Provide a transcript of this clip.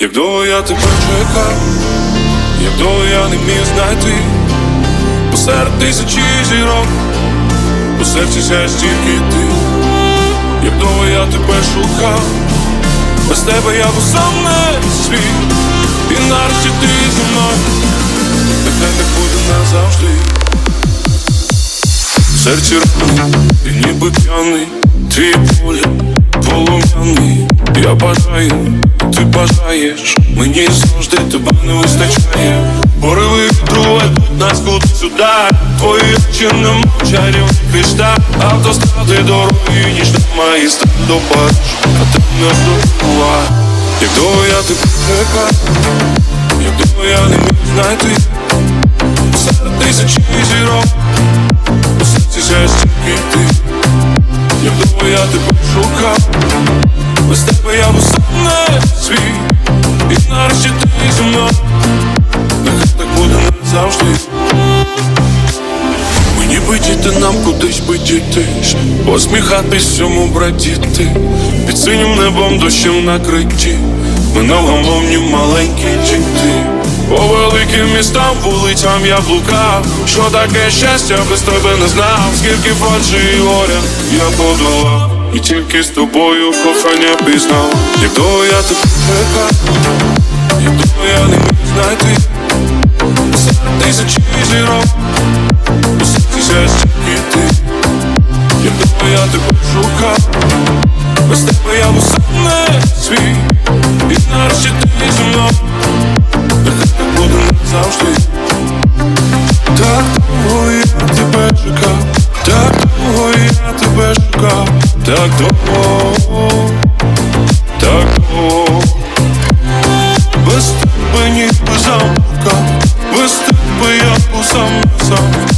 Як довго я тебе чекав, як довго я не міг знайти. Посеред тисячі зірок, у серці сяєш тільки ти. Як довго я тебе шукав, без тебе я був сам не свій І нарешті ти зі мною, нехай не буде назавжди. В серці рани, і ніби п'яний, твій поля полум'яний. Я бажаю, ти бажаєш, мені завжди тебе не вистачає. Пориви вітрує нас кудись сюди. Твої очі не мовчарів кришталь. Автостради дороги, ніж немає до Париж А ти не добула Як довго я тебе чекав Як довго я не міг знайти Серед тисячі зірок. У серці сяєш тільки ти Як довго я тебе шукав би дітись Посміхатись всьому братіти Під синім небом дощем накриті. Ми на ламовні маленькі діти. По великим містам, вулицям я блукав Що таке щастя без тебе не знав. Скільки фальші і горя я подолав. І тільки з тобою кохання пізнав. Як я тебе чекав я був не свій. І нарешті ти зі мною. Нехай так буде назавжди. Так довго я тебе чекав. Так довго я тебе шукав Так довго. Так довго. Без тебе ніби замка Без тебе я був сам сам.